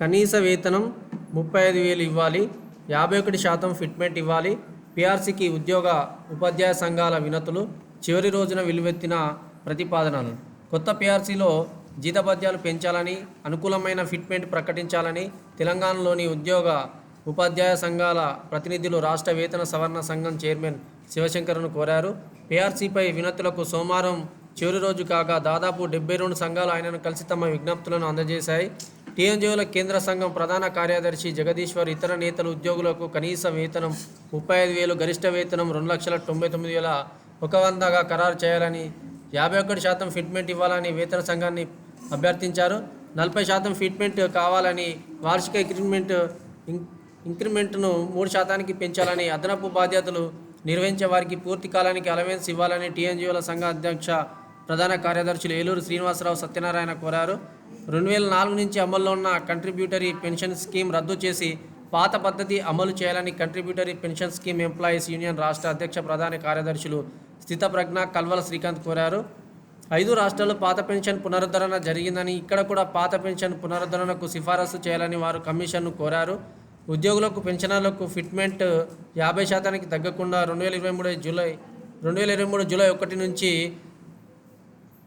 కనీస వేతనం ముప్పై ఐదు వేలు ఇవ్వాలి. యాభై ఒకటి శాతం ఫిట్మెంట్ ఇవ్వాలి. పిఆర్సీకి ఉద్యోగ ఉపాధ్యాయ సంఘాల వినతులు చివరి రోజున విలువెత్తిన ప్రతిపాదనలు. కొత్త పిఆర్సీలో జీతభత్యాలు పెంచాలని అనుకూలమైన ఫిట్మెంట్ ప్రకటించాలని తెలంగాణలోని ఉద్యోగ ఉపాధ్యాయ సంఘాల ప్రతినిధులు రాష్ట్ర వేతన సవరణ సంఘం చైర్మన్ శివశంకర్ను కోరారు. పిఆర్సీపై వినతులకు సోమవారం చివరి రోజు కాగా దాదాపు డెబ్బై రెండు సంఘాలు ఆయనను కలిసి తమ విజ్ఞప్తులను అందజేశాయి. టీఎన్జిఓల కేంద్ర సంఘం ప్రధాన కార్యదర్శి జగదీశ్వర్ ఇతర నేతలు ఉద్యోగులకు కనీస వేతనం ముప్పై ఐదు వేలు గరిష్ట వేతనం రెండు లక్షల తొంభై తొమ్మిది వేల ఒక వందగా ఖరారు చేయాలని యాభై ఒకటి శాతం ఫిట్మెంట్ ఇవ్వాలని వేతన సంఘాన్ని అభ్యర్థించారు. నలభై శాతం ఫిట్మెంట్ కావాలని వార్షిక ఇంక్రిమెంట్ ఇం- ఇంక్రిమెంట్ను మూడు శాతానికి పెంచాలని అదనపు బాధ్యతలు నిర్వహించే వారికి పూర్తి కాలానికి అలవెన్స్ ఇవ్వాలని టీఎన్జిఓల సంఘ అధ్యక్ష ప్రధాన కార్యదర్శులు ఏలూరు శ్రీనివాసరావు సత్యనారాయణ కోరారు. రెండు వేల నాలుగు నుంచి అమల్లో ఉన్న కంట్రిబ్యూటరీ పెన్షన్ స్కీమ్ రద్దు చేసి పాత పద్ధతి అమలు చేయాలని contributory pension scheme employees union రాష్ట్ర అధ్యక్ష ప్రధాన కార్యదర్శులు స్థితప్రజ్ఞ కల్వల శ్రీకాంత్ కోరారు. ఐదు రాష్ట్రాల్లో పాత పెన్షన్ పునరుద్ధరణ జరిగిందని ఇక్కడ కూడా పాత పెన్షన్ పునరుద్ధరణకు సిఫారసు చేయాలని వారు కమిషన్ను కోరారు. ఉద్యోగులకు పెన్షనర్లకు ఫిట్మెంట్ యాభై శాతానికి తగ్గకుండా రెండు వేల ఇరవై మూడు జూలై రెండు వేల ఇరవై మూడు జూలై ఒకటి నుంచి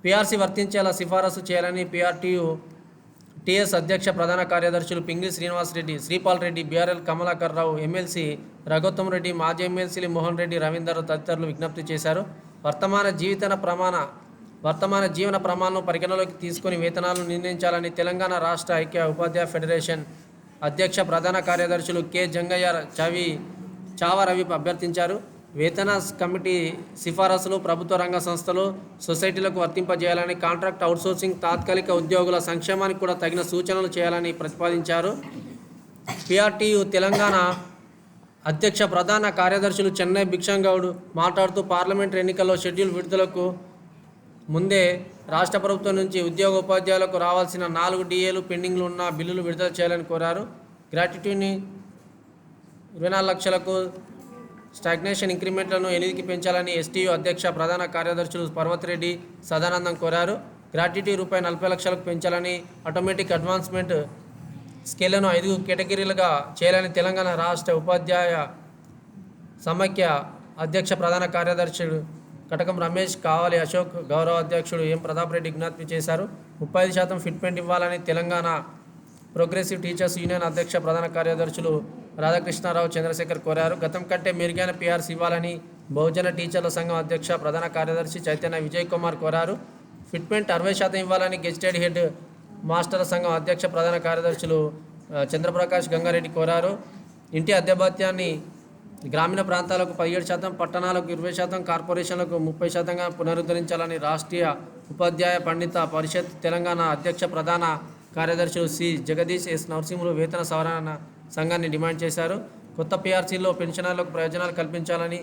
పీఆర్సీ వర్తించేలా సిఫారసు చేయాలని పీఆర్టీయు టీఎస్ అధ్యక్ష ప్రధాన కార్యదర్శులు పింగిలి శ్రీనివాసరెడ్డి శ్రీపాల్ రెడ్డి బీఆర్ఎల్ కమలాకర్ రావు ఎమ్మెల్సీ రఘోత్తమ్ రెడ్డి మాజీ ఎమ్మెల్సీలు మోహన్ రెడ్డి రవీందర్ తదితరులు విజ్ఞప్తి చేశారు. వర్తమాన జీవితన ప్రమాణ వర్తమాన జీవన ప్రమాణం పరిగణలోకి తీసుకొని వేతనాలను నిర్ణయించాలని తెలంగాణ రాష్ట్ర ఐక్య ఉపాధ్యాయ ఫెడరేషన్ అధ్యక్ష ప్రధాన కార్యదర్శులు కె జంగయ్య చవి చావ రవి అభ్యర్థించారు. వేతన కమిటీ సిఫారసులు ప్రభుత్వ రంగ సంస్థలు సొసైటీలకు వర్తింపజేయాలని కాంట్రాక్ట్ అవుట్సోర్సింగ్ తాత్కాలిక ఉద్యోగుల సంక్షేమానికి కూడా తగిన సూచనలు చేయాలని ప్రతిపాదించారు. పిఆర్టీయు తెలంగాణ అధ్యక్ష ప్రధాన కార్యదర్శులు చెన్నై భిక్షంగౌడ్ మాట్లాడుతూ పార్లమెంట్ ఎన్నికల్లో షెడ్యూల్ విడుదలకు ముందే రాష్ట్ర ప్రభుత్వం నుంచి ఉద్యోగ ఉపాధ్యాయులకు రావాల్సిన నాలుగు డిఏలు పెండింగ్లు ఉన్న బిల్లులు విడుదల చేయాలని కోరారు. గ్రాట్యుటీని ఇరవై నాలుగు లక్షలకు స్టాగ్నేషన్ ఇంక్రిమెంట్లను ఎనిమిదికి పెంచాలని ఎస్టీయూ అధ్యక్ష ప్రధాన కార్యదర్శులు పర్వతిరెడ్డి సదానందం కోరారు. గ్రాట్యుటీ రూపాయి నలభై లక్షలకు పెంచాలని ఆటోమేటిక్ అడ్వాన్స్మెంట్ స్కేళ్ళను ఐదు కేటగిరీలుగా చేయాలని తెలంగాణ రాష్ట్ర ఉపాధ్యాయ సమైక్య అధ్యక్ష ప్రధాన కార్యదర్శులు కటకం రమేష్ కావాలి అశోక్ గౌరవ అధ్యక్షుడు ఎం ప్రతాప్ రెడ్డి విజ్ఞప్తి చేశారు. ముప్పై ఐదు శాతం ఫిట్మెంట్ ఇవ్వాలని తెలంగాణ ప్రోగ్రెసివ్ టీచర్స్ యూనియన్ అధ్యక్ష ప్రధాన కార్యదర్శులు రాధాకృష్ణారావు చంద్రశేఖర్ కోరారు. గతం కంటే మెరుగైన పిఆర్స్ ఇవ్వాలని బహుజన టీచర్ల సంఘం అధ్యక్ష ప్రధాన కార్యదర్శి చైతన్య విజయ్ కుమార్ కోరారు. ఫిట్మెంట్ అరవై శాతం ఇవ్వాలని గెజిటెడ్ హెడ్ మాస్టర్ల సంఘం అధ్యక్ష ప్రధాన కార్యదర్శులు చంద్రప్రకాష్ గంగారెడ్డి కోరారు. ఇంటి అద్దె గ్రామీణ ప్రాంతాలకు పదిహేడు శాతం పట్టణాలకు ఇరవై శాతం కార్పొరేషన్లకు ముప్పై శాతంగా పునరుద్ధరించాలని రాష్ట్రీయ ఉపాధ్యాయ పండిత పరిషత్ తెలంగాణ అధ్యక్ష ప్రధాన కార్యదర్శులు సి. జగదీష్ ఎస్. నరసింహులు వేతన సవరణ సంఘాన్ని డిమాండ్ చేశారు. కొత్త పీఆర్సీలో పెన్షనర్లకు ప్రయోజనాలు కల్పించాలని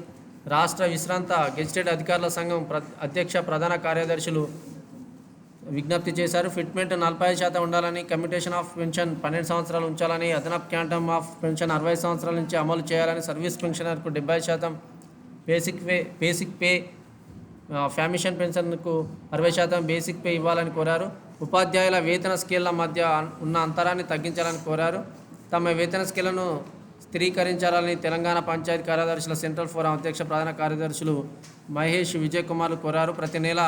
రాష్ట్ర విశ్రాంత గెజిటెడ్ అధికారుల సంఘం ప్ర అధ్యక్ష ప్రధాన కార్యదర్శులు విజ్ఞప్తి చేశారు. ఫిట్మెంట్ నలభై ఐదు శాతం ఉండాలని కమ్యూటేషన్ ఆఫ్ పెన్షన్ పన్నెండు సంవత్సరాలు ఉంచాలని అదనపు క్యాంటమ్ ఆఫ్ పెన్షన్ అరవై సంవత్సరాల నుంచి అమలు చేయాలని సర్వీస్ పెన్షనర్కు డెబ్బై శాతం బేసిక్ పే బేసిక్ పే ఫ్యామిషన్ పెన్షన్కు అరవై శాతం బేసిక్ పే ఇవ్వాలని కోరారు. ఉపాధ్యాయుల వేతన స్కేళ్ళ మధ్య ఉన్న అంతరాన్ని తగ్గించాలని కోరారు. తమ వేతన స్కేళ్ళను స్థిరీకరించాలని తెలంగాణ పంచాయతీ కార్యదర్శుల సెంట్రల్ ఫోరం అధ్యక్ష ప్రధాన కార్యదర్శులు మహేష్ విజయ్ కుమార్లు కోరారు. ప్రతి నెల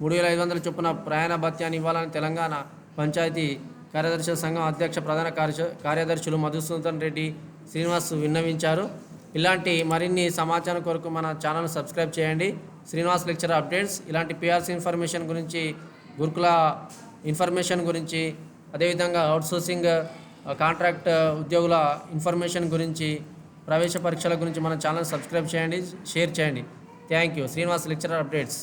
మూడు వేల ఐదు వందల చొప్పున ప్రయాణ భత్యాన్ని ఇవ్వాలని తెలంగాణ పంచాయతీ కార్యదర్శుల సంఘం అధ్యక్ష ప్రధాన కార్య కార్యదర్శులు మధుసూదన్ రెడ్డి శ్రీనివాస్ విన్నవించారు. ఇలాంటి మరిన్ని సమాచారం కొరకు మన ఛానల్ సబ్స్క్రైబ్ చేయండి. శ్రీనివాస్ లెక్చర్ అప్డేట్స్ ఇలాంటి పిఆర్సీ ఇన్ఫర్మేషన్ గురించి గురుకుల ఇన్ఫర్మేషన్ గురించి అదేవిధంగా అవుట్సోర్సింగ్ కాంట్రాక్ట్ ఉద్యోగుల ఇన్ఫర్మేషన్ గురించి ప్రవేశ పరీక్షల గురించి మన ఛానల్ సబ్స్క్రైబ్ చేయండి షేర్ చేయండి. Thank you. Srinivas lecturer updates.